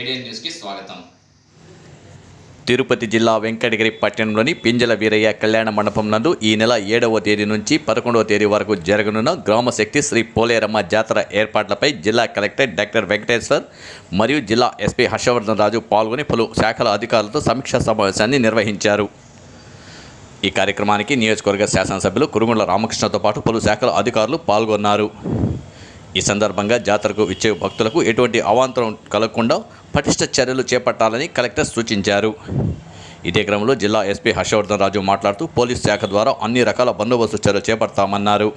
ఏడియన్ న్యూస్కి స్వాగతం. తిరుపతి జిల్లా వెంకటగిరి పట్టణంలోని పింజల వీరయ్య కళ్యాణ మండపం నందు ఈ నెల ఏడవ తేదీ నుంచి పదకొండవ తేదీ వరకు జరగనున్న గ్రామశక్తి శ్రీ పోలేరమ్మ జాతర ఏర్పాట్లపై జిల్లా కలెక్టర్ డాక్టర్ వెంకటేశ్వర్ మరియు జిల్లా ఎస్పీ హర్షవర్ధన్ రాజు పాల్గొని పలు శాఖల అధికారులతో సమీక్షా సమావేశాన్ని నిర్వహించారు. ఈ కార్యక్రమానికి నియోజకవర్గ శాసనసభ్యులు కురుగుండ్ల రామకృష్ణతో పాటు పలు శాఖల అధికారులు పాల్గొన్నారు. ఈ సందర్భంగా జాతరకు ఇచ్చే భక్తులకు ఎటువంటి అవాంతరం కలగకుండా పటిష్ట చర్యలు చేపట్టాలని కలెక్టర్ సూచించారు. ఇదే క్రమంలో జిల్లా ఎస్పీ హర్షవర్ధన్ రాజు మాట్లాడుతూ పోలీస్ శాఖ ద్వారా అన్ని రకాల బందోబస్తు చర్యలు చేపడతామన్నారు.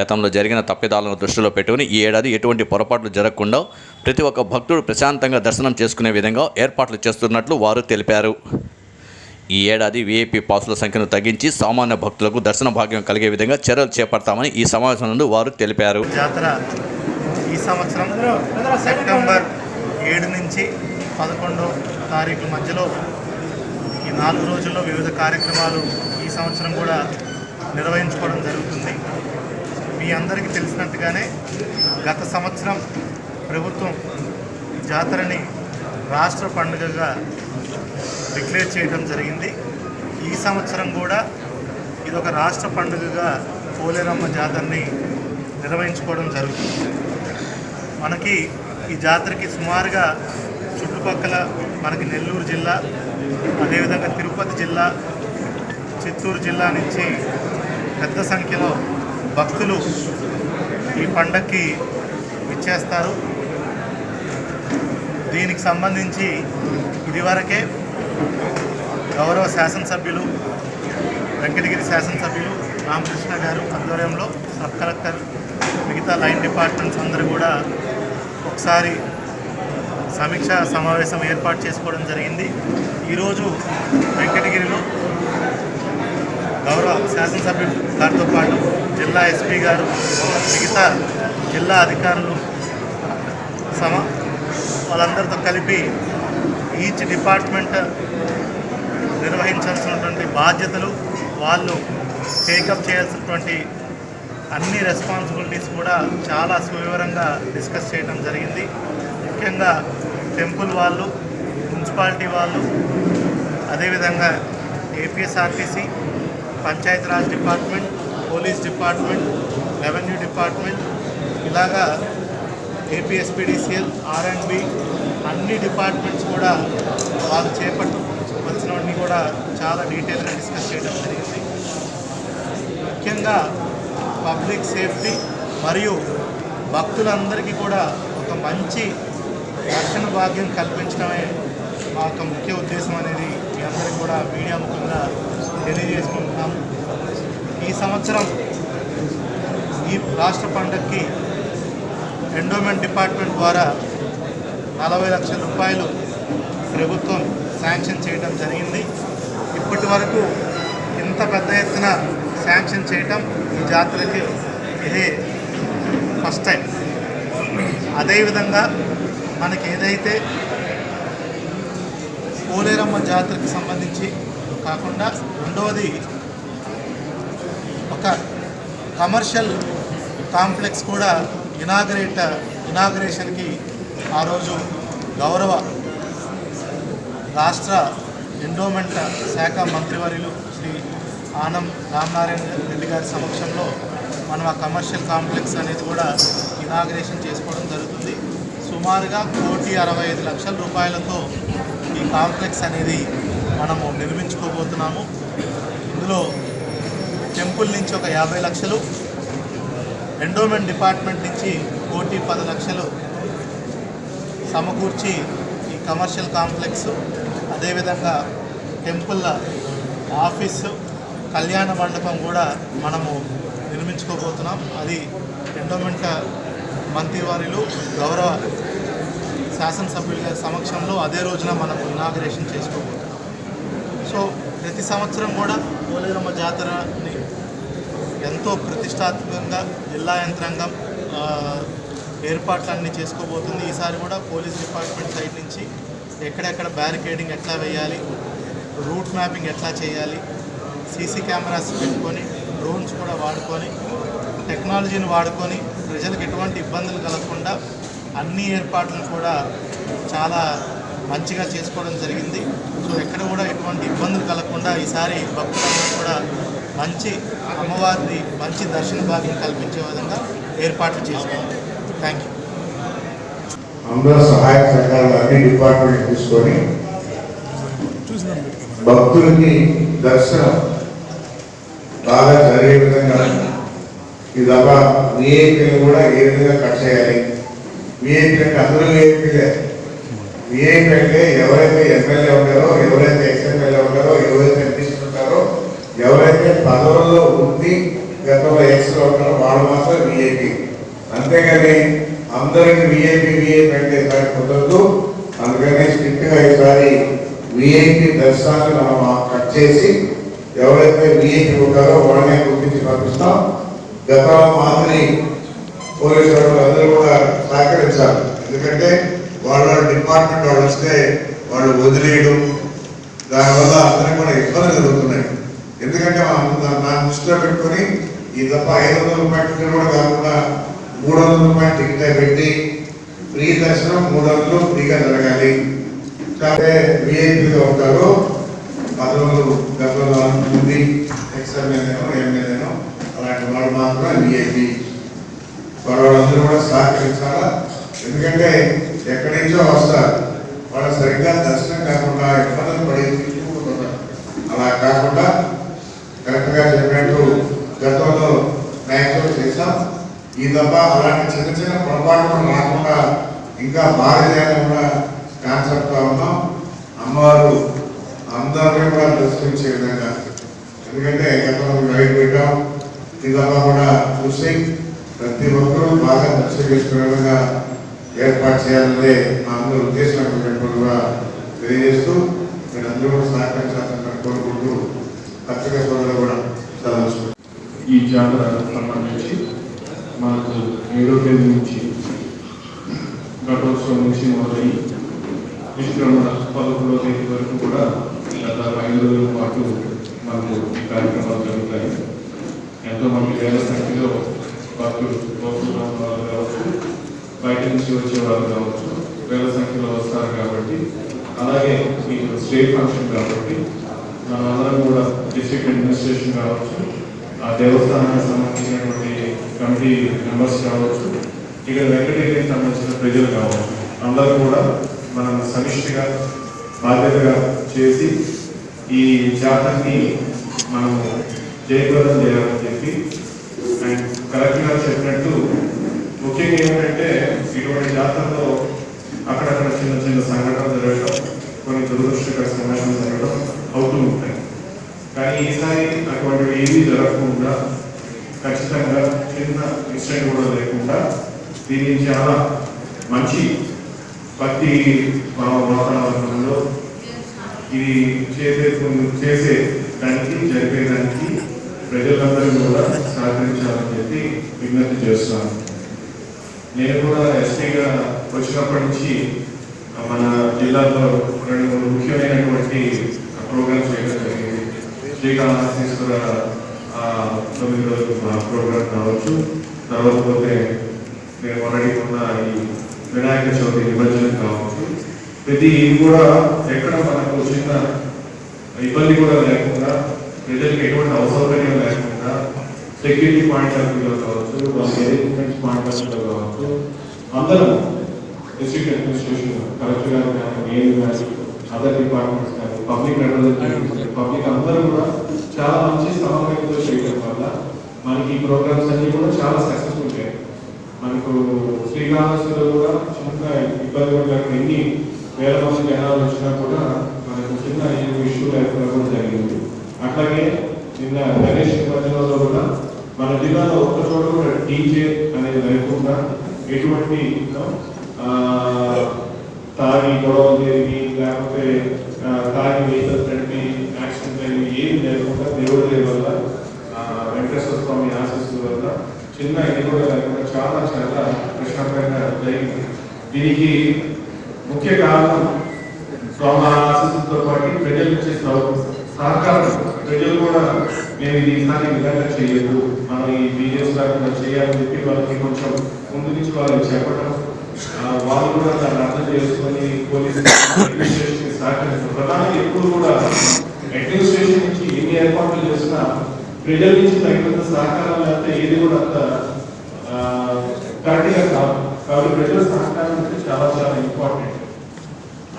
గతంలో జరిగిన తప్పిదాలను దృష్టిలో పెట్టుకుని ఈ ఏడాది ఎటువంటి పొరపాట్లు జరగకుండా ప్రతి ఒక్క భక్తుడు ప్రశాంతంగా దర్శనం చేసుకునే విధంగా ఏర్పాట్లు చేస్తున్నట్లు వారు తెలిపారు. ఈ ఏడాది వీఐపీ పాసుల సంఖ్యను తగ్గించి సామాన్య భక్తులకు దర్శన భాగ్యం కలిగే విధంగా చర్యలు చేపడతామని ఈ సమావేశం నుండి వారు తెలిపారు. జాతర ఈ సంవత్సరం సెప్టెంబర్ ఏడు నుంచి పదకొండో తారీఖు మధ్యలో ఈ నాలుగు రోజుల్లో వివిధ కార్యక్రమాలు ఈ సంవత్సరం కూడా నిర్వహించుకోవడం జరుగుతుంది. మీ అందరికీ తెలిసినట్టుగానే గత సంవత్సరం ప్రభుత్వం జాతరని రాష్ట్ర పండుగగా డిక్లేర్ చేయడం జరిగింది. ఈ సంవత్సరం కూడా ఇది ఒక రాష్ట్ర పండుగగా పోలేరమ్మ జాతరని నిర్వహించుకోవడం జరుగుతుంది. మనకి ఈ జాతరకి సుమారుగా చుట్టుపక్కల మనకి నెల్లూరు జిల్లా అదేవిధంగా తిరుపతి జిల్లా చిత్తూరు జిల్లా నుంచి పెద్ద సంఖ్యలో భక్తులు ఈ పండక్కి విచ్చేస్తారు. దీనికి సంబంధించి ఇదివరకే గౌరవ శాసనసభ్యులు వెంకటగిరి శాసనసభ్యులు రామకృష్ణ గారు ఆధ్వర్యంలో సబ్ కలెక్టర్ మిగతా లైన్ డిపార్ట్మెంట్స్ అందరూ కూడా ఒకసారి సమీక్ష సమావేశం ఏర్పాటు చేసుకోవడం జరిగింది. ఈరోజు వెంకటగిరిలో గౌరవ శాసనసభ్యులు గారితో పాటు జిల్లా ఎస్పీ గారు మిగతా జిల్లా అధికారులు సమ వాళ్ళందరితో కలిపి ఈచ్ డిపార్ట్మెంట్ నిర్వహించాల్సినటువంటి బాధ్యతలు వాళ్ళు టేకప్ చేయాల్సినటువంటి అన్ని రెస్పాన్సిబిలిటీస్ కూడా చాలా సువివరంగా డిస్కస్ చేయడం జరిగింది. ముఖ్యంగా టెంపుల్ వాళ్ళు మున్సిపాలిటీ వాళ్ళు అదేవిధంగా APSRTC Panchayati Raj department police department revenue department ఇలాగా ఏపీఎస్పీడీసీఎల్ ఆర్ అండ్ బి అన్ని డిపార్ట్మెంట్స్ కూడా వాళ్ళు చేపట్టవలసినవన్నీ కూడా చాలా డీటెయిల్గా డిస్కస్ చేయడం జరిగింది. ముఖ్యంగా పబ్లిక్ సేఫ్టీ మరియు భక్తులందరికీ కూడా ఒక మంచి దర్శన భాగ్యం కల్పించడమే మా యొక్క ముఖ్య ఉద్దేశం అనేది మీ అందరికీ కూడా మీడియా ముఖంగా తెలియజేసుకుంటున్నాము ఈ సంవత్సరం ఈ రాష్ట్ర పండగకి ఎండోమెంట్ డిపార్ట్మెంట్ ద్వారా నలభై లక్షల రూపాయలు ప్రభుత్వం శాంక్షన్ చేయడం జరిగింది. ఇప్పటి వరకు ఇంత పెద్ద ఎత్తున శాంక్షన్ చేయటం ఈ జాతరకి ఇదే ఫస్ట్ టైం. అదేవిధంగా మనకి ఏదైతే పోలేరమ్మ జాతరకి సంబంధించి కాకుండా రెండవది ఒక కమర్షియల్ కాంప్లెక్స్ కూడా ఇనాగరేట్ ఇనాగరేషన్కి ఆ రోజు గౌరవ రాష్ట్ర ఎండోమెంట్ శాఖ మంత్రివర్యులు శ్రీ ఆనం రామనారాయణ రెడ్డి గారి సమక్షంలో మనం ఆ కమర్షియల్ కాంప్లెక్స్ అనేది కూడా ఇనాగరేషన్ చేసుకోవడం జరుగుతుంది. సుమారుగా కోటి అరవై ఐదు లక్షల రూపాయలతో ఈ కాంప్లెక్స్ అనేది మనము నిర్మించుకోబోతున్నాము. ఇందులో టెంపుల్ నుంచి ఒక యాభై లక్షలు ఎండోమెంట్ డిపార్ట్మెంట్ నుంచి కోటి పది లక్షలు సమకూర్చి ఈ కమర్షియల్ కాంప్లెక్స్ అదేవిధంగా టెంపుల్ ఆఫీసు కళ్యాణ మండపం కూడా మనము నిర్మించుకోబోతున్నాం. అది ఎండోమెంట్ మంత్రివారిలు గౌరవ శాసనసభ్యుల సమక్షంలో అదే రోజున మనం ఇనాగరేషన్ చేసుకోబోతున్నాం. సో ప్రతి సంవత్సరం కూడా పోలేరమ్మ జాతరని ఎంతో ప్రతిష్టాత్మకంగా జిల్లా యంత్రాంగం ఏర్పాట్లన్నీ చేసుకోబోతుంది. ఈసారి కూడా పోలీస్ డిపార్ట్మెంట్ సైడ్ నుంచి ఎక్కడెక్కడ బ్యారికేడింగ్ ఎట్లా వేయాలి రూట్ మ్యాపింగ్ ఎట్లా చేయాలి సీసీ కెమెరాస్ పెట్టుకొని డ్రోన్స్ కూడా వాడుకొని టెక్నాలజీని వాడుకొని ప్రజలకు ఎటువంటి ఇబ్బందులు కలగకుండా అన్ని ఏర్పాట్లు కూడా చాలా మంచిగా చేసుకోవడం జరిగింది. సో ఎక్కడ కూడా ఎటువంటి ఇబ్బందులు కలగకుండా ఈసారి భక్తులందరూ కూడా మంచి అమ్మవారిని మంచి దర్శన భాగ్యం కల్పించే విధంగా ఏర్పాట్లు చేసుకున్నాం థ్యాంక్ యూ అందరూ సహాయ సహకారాలు అన్ని డిపార్ట్మెంట్ తీసుకొని భక్తులకి దర్శనం బాగా జరిగే విధంగా ఈ తప్ప విఐపీలు కూడా ఏ విధంగా కట్ చేయాలి? విఐపీ అంటే అందరూ విఐపీలే విఐపీ అంటే ఎవరైతే ఎమ్మెల్యే ఉంటారో ఎవరైతే ఎక్స్ఎమ్మెల్యే ఉంటారో ఎవరైతే ఎంపీసీలు ఉంటారో ఎవరైతే పదవుల్లో ఉండి గతంలో ఎక్స్లో ఉంటారో వాళ్ళు మాత్రం విఐపీ అంతేగాని అందరికి విఐపీ విఐపీ అంటే ఈసారి కుదరదు. అందుకని స్ట్రిక్ట్గా ఈసారి విఐపీ దర్శనాన్ని మనం కట్ చేసి ఎవరైతే విఐపి ఉంటారో వాళ్ళనే గుర్తించి పంపిస్తాం. గతంలో మాదిరి పోలీసు వాళ్ళు అందరూ కూడా సహకరించాలి. ఎందుకంటే వాళ్ళ డిపార్ట్మెంట్ వాళ్ళు వస్తే వాళ్ళు వదిలేయడం దానివల్ల అందరికీ కూడా ఇబ్బందులు జరుగుతున్నాయి. ఎందుకంటే నా దృష్టిలో పెట్టుకొని ఈ తప్ప ఐదు వందల రూపాయల టికెట్ కూడా కాకుండా మూడు వందల రూపాయల టికెట్ పెట్టి ఫ్రీ దర్శనం మూడు వందలు ఫ్రీగా జరగాలి. కాకపోతే విఐపీగా ఉంటారు. పదవులు గతంలో ఉంది ఎక్స్ఎమ్మెల్యేనో ఎమ్మెల్యేనో అలాంటి వాళ్ళు మాత్రం విఐపీ. వాళ్ళందరూ కూడా సహకరించాలా? ఎందుకంటే ఎక్కడి నుంచో వస్తారు. వాళ్ళు సరిగ్గా దర్శనం కాకుండా ఇబ్బందులు పడి అలా కాకుండా కరెక్ట్గా చెప్పినట్టు గతంలో మ్యాక్సిమం చేసాం ఈ తప్ప అలాంటి చిన్న చిన్న పొరపాట్లు కూడా రాకుండా ఇంకా బాగా కూడా కాన్సెప్ట్గా ఉన్నాం. అమ్మవారు అందరూ కూడా దర్శించే విధంగా. ఎందుకంటే గతంలో గైడ్ పెట్టాం. ఇదంతా కూడా చూసి ప్రతి ఒక్కరూ బాగా దర్శనం చేసుకునే విధంగా ఏర్పాటు చేయాలనే మా అందరూ ఉద్దేశం కూడా తెలియజేస్తూ అందరూ కూడా సహకరించాలని కోరుకుంటూ పత్రికా సోదరులు కూడా చదవచ్చు ఈ జాతర సంబంధించి మనకు ఏడో తేదీ నుంచి ఘటోత్సవం నుంచి మొదలై నిష్క్రమణ పదకొండవ తేదీ వరకు కూడా గత ఐదు రోజుల పాటు మనకు కార్యక్రమాలు జరుగుతాయి. ఎంతో మంది వేల సంఖ్యలో భక్తులు వాళ్ళు కావచ్చు బయట నుంచి వచ్చే వాళ్ళు కావచ్చు వేల సంఖ్యలో వస్తారు కాబట్టి అలాగే మీకు స్టేట్ ఫంక్షన్ కాబట్టి మనందరం కూడా డిస్ట్రిక్ట్ అడ్మినిస్ట్రేషన్ కావచ్చు ఆ దేవస్థానానికి సంబంధించినటువంటి కమిటీ మెంబర్స్ కావచ్చు ఇక్కడ వెంకటగిరికి సంబంధించిన ప్రజలు కావచ్చు అందరూ కూడా మనం సమిష్టిగా బాధ్యతగా చేసి ఈ జాతరని మనం జయప్రదం చేయాలని చెప్పి అండ్ కలెక్టర్ గారు చెప్పినట్టు ముఖ్యంగా ఏమిటంటే ఇటువంటి జాతరలో అక్కడక్కడ చిన్న చిన్న సంఘటనలు జరగడం కొన్ని దురదృష్టకర సంఘటనలు జరగడం అవుతూ ఉంటాయి. కానీ ఈసారి అటువంటివి ఏమీ జరగకుండా ఖచ్చితంగా చిన్న ఇన్సిడెంట్ కూడా లేకుండా దీన్ని చాలా మంచి భక్తి వాతావరణంలో ఇది చేసే చేసే దానికి జరిపేదానికి ప్రజలందరూ కూడా సహకరించాలని చెప్పి విజ్ఞప్తి చేస్తున్నాను. నేను కూడా ఎస్పీగా వచ్చినప్పటి నుంచి మన జిల్లాలో రెండు మూడు ముఖ్యమైనటువంటి ప్రోగ్రామ్స్ చేయడం జరిగింది. శ్రీకాళహస్తీశ్వర ఆ, తొమ్మిది రోజులు ప్రోగ్రామ్ కావచ్చు. తర్వాత పోతే నేను ఆల్రెడీ ఉన్న ఈ వినాయక చవితి నిమజ్జనం కావచ్చు. ప్రతి ఇది కూడా ఎక్కడ మనకు చిన్న ఇబ్బంది కూడా లేకుండా ప్రజలకు ఎటువంటి అసౌకర్యం లేకుండా సెక్యూరిటీ పాయింట్ ఆఫ్ వ్యూలో కావచ్చు వాళ్ళ పాయింట్ ఆఫ్ వ్యూలో కావచ్చు అందరం డిస్ట్రిక్ట్ అడ్మినిస్ట్రేషన్ కలెక్టర్ గారు కానీ నేను కానీ అదర్ డిపార్ట్మెంట్స్ కానీ పబ్లిక్ రిప్రజెంటేటివ్స్ పబ్లిక్ అందరూ కూడా చాలా మంచి సమన్వయంతో చేయడం వల్ల మనకి ఈ ప్రోగ్రామ్స్ అన్ని కూడా చాలా సక్సెస్ఫుల్ అయ్యాయి మనకు శ్రీకాళహస్తిలో కూడా చిన్న ఇబ్బంది కూడా ఎన్ని వేల మంది జనాలు వచ్చినా కూడా మనకు చిన్న ఇష్యూ లేకుండా కూడా జరిగింది. అట్లాగే చిన్న గణేష్ నిమజ్జనంలో కూడా మన జిల్లాలో ఒక్క చోట కూడా డీజే అనేది లేకుండా ఎటువంటి తాగి గొడవలు జరిగి లేకపోతే తాగి వెహికల్స్ నడిపి యాక్సిడెంట్ అయ్యి ఏం లేకుండా దేవుడి వల్ల వెంకటేశ్వర స్వామి ఆశీస్సుల వల్ల చిన్న ఇది కూడా లేకుండా చాలా చాలా కృష్ణపైన జరిగింది దీనికి ముఖ్య కారణం స్వామి ఆశీస్సులతో పాటు ప్రజల నుంచి సహకారం. ప్రజలు కూడా మేము ఇది ఈసారి విధంగా చేయొద్దు. మనం ఈ బీజేపీ కాకుండా చేయాలని చెప్పి వాళ్ళకి కొంచెం ముందు నుంచి వాళ్ళకి చెప్పడం వాళ్ళు కూడా దాన్ని అర్థం చేసుకొని పోలీసు అడ్మినిస్ట్రేషన్ సహకరిస్తారు. ప్రధానంగా ఎప్పుడు కూడా అడ్మినిస్ట్రేషన్ నుంచి ఎన్ని ఏర్పాట్లు చేసినా ప్రజల నుంచి తగినంత సహకారం లేకపోతే ఏది కూడా అంత కరెక్ట్గా కాదు. కాబట్టి ప్రజల సహకారం అంటే చాలా చాలా ఇంపార్టెంట్.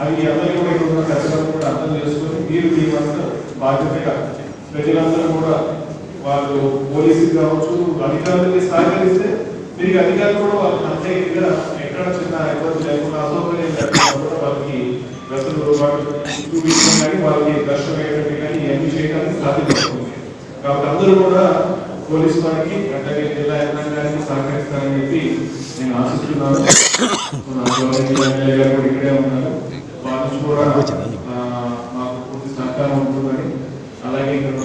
అవి అందరికీ కూడా ఇక్కడ ఉన్న కష్టం కూడా అర్థం చేసుకొని మీరు మీ వంత బాధ్యతగా ప్రజలందరూ కూడా వాళ్ళు పోలీసులు కావచ్చు అధికారులకి సహకరిస్తే తిరిగి అధికారులు కూడా వాళ్ళకి అంతే ఇదిగా ఎక్కడ చిన్న ఇబ్బంది లేకుండా అసౌకర్యం లేకుండా కూడా వాళ్ళకి వసతులు పాటు చూపించడం కానీ వాళ్ళకి దర్శనం వేయడం కానీ ఇవన్నీ చేయడానికి సాధ్యపడుతుంది. కాబట్టి అందరూ కూడా పోలీస్ వారికి అట్లాగే జిల్లా యంత్రాంగానికి సహకరిస్తారని చెప్పి నేను ఆశిస్తున్నాను. ఇక్కడే ఉన్నారు. వారి నుంచి కూడా మాకు పూర్తి సహకారం ఉంటుందని. అలాగే ఇక్కడ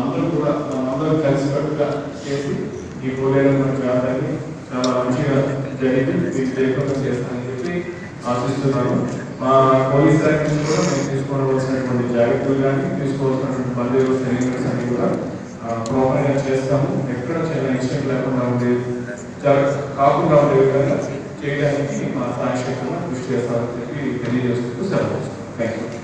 అందరూ కూడా అందరూ కలిసికట్టుగా చేసి ఈ పోలేరమ్మ జాతరని చాలా మంచిగా జరిగి మీకు లేకుండా చేస్తానని చెప్పి ఆశిస్తున్నాను. మా పోలీస్ శాఖ నుంచి కూడా మేము తీసుకోవాల్సినటువంటి జాగ్రత్తలు కానీ తీసుకోవాల్సినటువంటి బందోబస్తు అరేంజ్మెంట్స్ అన్ని కూడా ప్రాపర్గా చేస్తాము. ఎక్కడ చాలా ఇన్సిడెంట్ లేకుండా ఉండే కాకుండా ఉండే విధంగా చేయడానికి మా సాయశక్తులను కృషి చేస్తామని చెప్పి తెలియజేస్తూ సెలవు థ్యాంక్ యూ